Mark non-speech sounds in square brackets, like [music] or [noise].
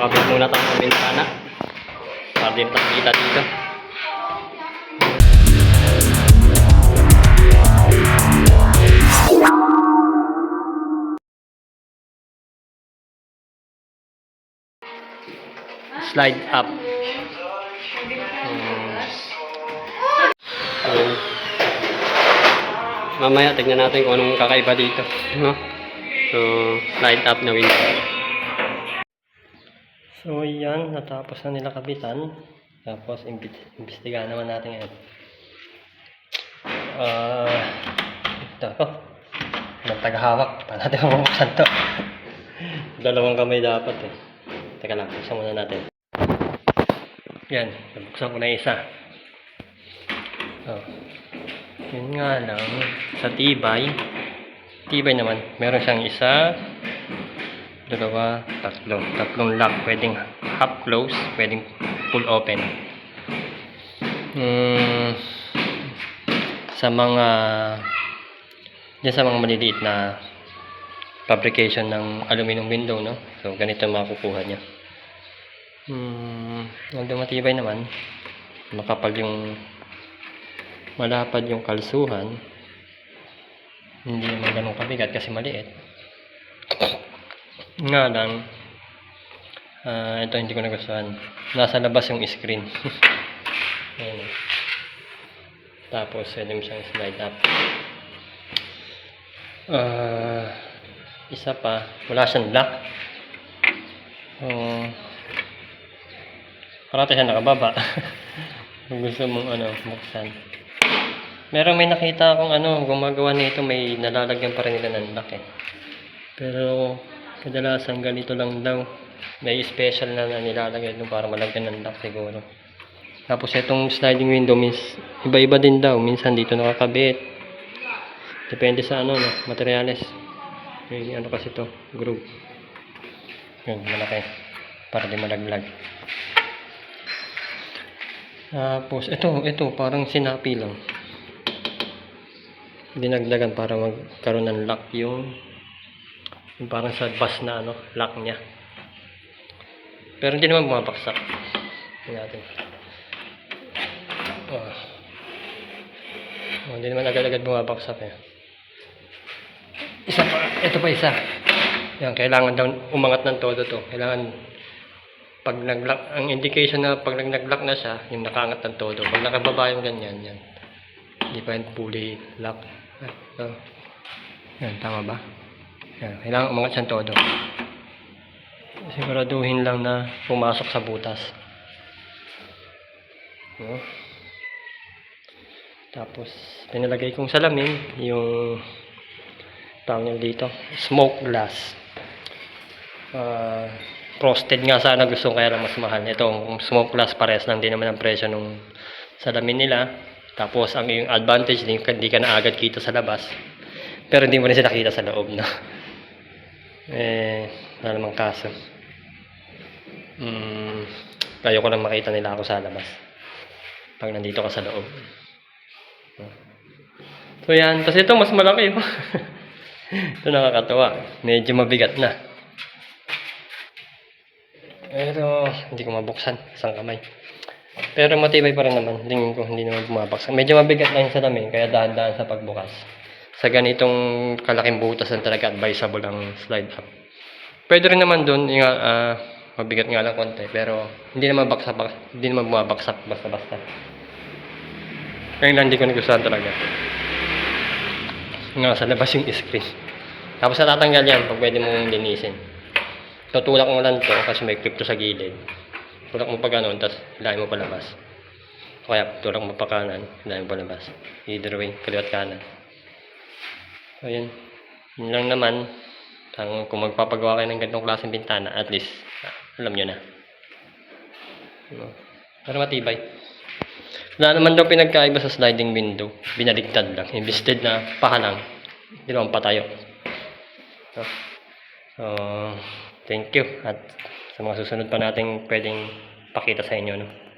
Kakabit muna tayo ng bintana. Para din tayo kita dito. Slide up. Hmm. Mamaya tignan natin kung anong kakaiba dito. No? So, slide up na window. So, yan. Natapos na nila kabitan. Tapos, imbestigahan naman natin yan. Ah, ito. Ang tagahawak. Paano natin [laughs] mabuksan to? Dalawang kamay dapat eh. Teka lang, buksan muna natin. Yan, nabuksan ko na isa. Oh. Yun nga lang, sa tibay, tibay naman, meron siyang isa, dalawa, tatlo. Tatlong lock, pwedeng half close, pwedeng full open. Hmm, sa mga, dyan sa mga maliliit na fabrication ng aluminum window, no? So, ganito makukuha niya. Hmm, although matibay naman, makapal yung malapad yung kalsuhan, hindi naman ganun kabigat kasi maliit. Nga lang, ah, ito hindi ko nagustuhan. Nasa labas yung screen. [laughs] Ayan. Tapos, pwede mo siyang slide up. Ah, isa pa, wala siyang lock. Oh, parati siya nakababa. [laughs] Gusto mong ano, buksan. Meron may nakita akong ano, gumagawa nito may nalalagyan pa rin nila ng lock eh. Pero kadalasan ganito lang daw. May special na, na nilalagay doon para malagyan ng lock siguro. Tapos itong sliding window means iba-iba din daw. Minsan dito nakakabit. Depende sa ano, no, materials. May ano kasi to, groove. Yun, malaki. Para di malaglag. Tapos, ito, ito, parang sinapi lang. Dinagdagan para magkaroon ng lock yung, yung parang sa bus na ano, lock niya. Pero hindi naman bumabaksak. Tingnan natin. Oh. Oh, hindi naman agad-agad bumabaksak eh. Isa pa, ito pa isa. Yan, kailangan daw umangat ng todo to. Kailangan pag nag-lock, ang indication na pag nag-lock na siya, yung nakaangat ng todo. Pag nakababa yung ganyan, yan. Hindi pa yan fully lock. Ah, yan, tama ba? Yan, kailangan umangat siyang todo. Siguraduhin lang na pumasok sa butas. No? Tapos, pinalagay kong salamin, yung tawag niyo dito, smoke glass. Ah, frosted nga sana gusto kaya lang mas mahal. Ito, smoke glass pares lang din naman ang presyo nung salamin nila. Tapos, ang yung advantage, ka, hindi ka na agad kita sa labas. Pero hindi mo rin sila kita sa loob na. Eh, wala namang kaso. Hmm, ayoko lang makita nila ako sa labas. Pag nandito ka sa loob. So yan, kasi ito mas malaki. oh. [laughs] ito nakakatawa. Medyo mabigat na. Pero hindi ko mabuksan. Isang kamay. Pero matibay pa rin naman. Tingin ko hindi naman bumabaksak. Medyo mabigat lang yung salamin. Kaya dahan-dahan sa pagbukas. Sa ganitong kalaking butas lang talaga advisable ang slide up. Pwede rin naman doon. Yung, ah, mabigat nga lang konti. Pero hindi naman baksak. Hindi naman bumabaksak basta-basta. Kaya lang hindi ko nagustuhan talaga. Nga sa labas yung screen. Tapos natatanggal yan pag pwede mong linisin. Tutulak mo lang to kasi may clip sa gilid. Tulak mo pa ganun, tapos hilahin mo palabas. O kaya tulak mo pa kanan, hilahin mo palabas. Either way, kaliwat kanan. So yun. Yun lang naman. Ang, kung magpapagawa kayo ng ganitong klaseng bintana, at least, alam nyo na. No? Pero matibay. Wala naman daw pinagkaiba sa sliding window. Binaligtad lang. Invested na pahalang. Hindi naman patayo. So, so, thank you. At sa mga susunod pa nating pwedeng pakita sa inyo. No?